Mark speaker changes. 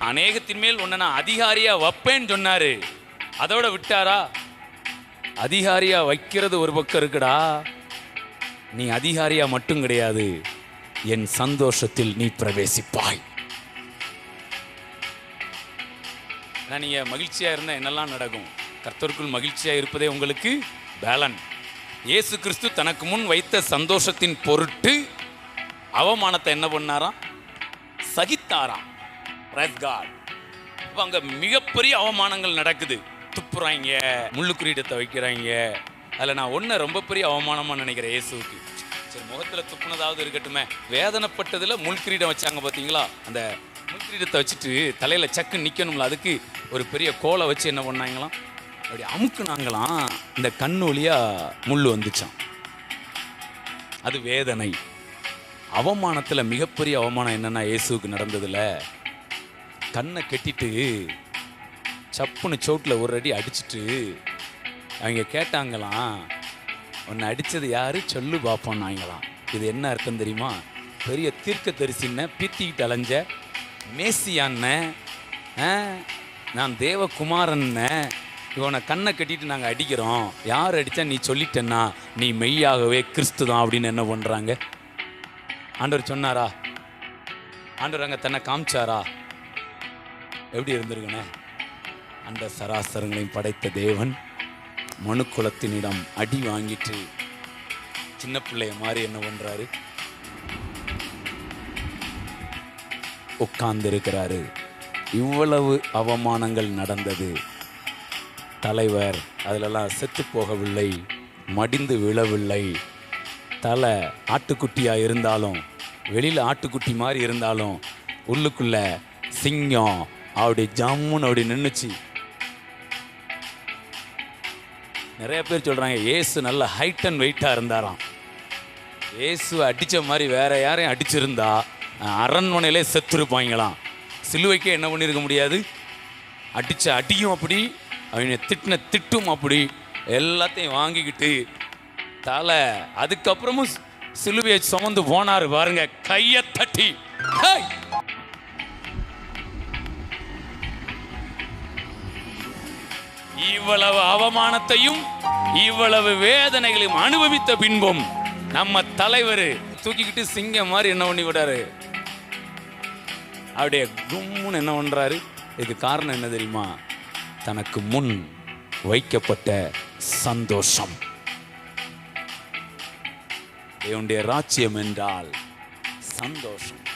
Speaker 1: அநேகத்தின் மேல் உன்னை நான் அதிகாரியா வைப்பேன்னு சொன்னாரு. அதோட விட்டாரா? அதிகாரியா வைக்கிறது ஒரு பக்கம் இருக்குடா. நீ அதிகாரியா மட்டும் கிடையாது என் சந்தோஷத்தில் நீ பிரவேசிப்பாய். நீங்க மகிழ்ச்சியா இருந்தா என்னெல்லாம் நடக்கும்? கர்த்தருக்குள் மகிழ்ச்சியா இருப்பதே உங்களுக்கு பேலன். இயேசு கிறிஸ்து தனக்கு முன் வைத்த சந்தோஷத்தின் பொருட்டு அவமானத்தை என்ன பண்ணாராம்? சகித்தாராம். Praise God. அங்க மிகப்பெரிய அவமானங்கள் நடக்குது. துப்புறாங்க முள்ளு வைக்கிறாங்க. அதில் நான் ஒன்று ரொம்ப பெரிய அவமானமாக நினைக்கிறேன் இயேசுக்கு சரி முகத்தில் துப்புனதாவது இருக்கட்டுமே. வேதனைப்பட்டதில் முள் கிரீடம் வச்சாங்க பார்த்தீங்களா அந்த முள் கிரீடத்தை வச்சுட்டு தலையில் சக்கு நிற்கணும்ல அதுக்கு ஒரு பெரிய கோலை வச்சு என்ன பண்ணாங்களாம்? அப்படி அமுக்குனாங்களாம். இந்த கண் வழியா முள் வந்துச்சான் அது வேதனை. அவமானத்தில் மிகப்பெரிய அவமானம் என்னென்னா இயேசுக்கு நடந்ததுல கண்ணை கட்டிட்டு சப்புன்னு சோட்டில் ஒரு அடி அடிச்சிட்டு அவங்க கேட்டாங்களாம் உன்னை அடித்தது யார்? சொல்லு பார்ப்போன்னாங்களாம் இது என்ன அர்த்தம் தெரியுமா? பெரிய தீர்க்க தரிசின்ன பீத்திக்கிட்டு அலைஞ்ச மேசியான்ன நான் தேவகுமாரன்ன இவனை கண்ணை கட்டிட்டு நாங்கள் அடிக்கிறோம். யார் அடித்தா நீ சொல்லிட்டேன்னா நீ மெய்யாகவே கிறிஸ்து தான் அப்படின்னு என்ன பண்ணுறாங்க ஆண்டவர் சொன்னாரா? ஆண்டவர் அங்கே தன்னை காமிச்சாரா? எப்படி இருந்திருக்கணும்? அந்த சராசரங்களையும் படைத்த தேவன் மனு குலத்தினிடம் அடி வாங்கிட்டு சின்ன பிள்ளைய மாதிரி என்ன பண்ணுறாரு உட்கார்ந்திருக்கிறாரு. இவ்வளவு அவமானங்கள் நடந்தது. தலைவர் அதிலெல்லாம் செத்து போகவில்லை மடிந்து விழவில்லை. தலை ஆட்டுக்குட்டியாக இருந்தாலும் வெளியில் ஆட்டுக்குட்டி மாதிரி இருந்தாலும் உள்ளுக்குள்ள சிங்கம் அப்படி ஜம்முன்னு அப்படி நின்றுச்சு நிறைய பேர் சொல்கிறாங்க ஏசு நல்ல ஹைட் அண்ட் வெயிட்டாக இருந்தாராம். ஏசுவை அடித்த மாதிரி வேற யாரையும் அடிச்சிருந்தா அரண்மனையிலே செத்துருப்பாங்களாம். சிலுவைக்கே என்ன பண்ணியிருக்க முடியாது? அடித்த அடியும் அப்படி அவங்க திட்டின திட்டும் அப்படி எல்லாத்தையும் வாங்கிக்கிட்டு தலை அதுக்கப்புறமும் சிலுவையை சுமந்து போனாரு பாருங்க கையை தட்டி. இவ்வளவு அவமானத்தையும் இவ்வளவு வேதனைகளையும் அனுபவித்த பின்பும் நம்ம தலைவர் தூக்கிக்கிட்டு சிங்கம் மாதிரி என்ன பண்ணி விடாரு அப்படியே கும்முன்னு என்ன பண்றாரு? இதுக்கு காரணம் என்ன தெரியுமா? தனக்கு முன் வைக்கப்பட்ட சந்தோஷம். தேவனுடைய ராஜ்யம் என்றால் சந்தோஷம்.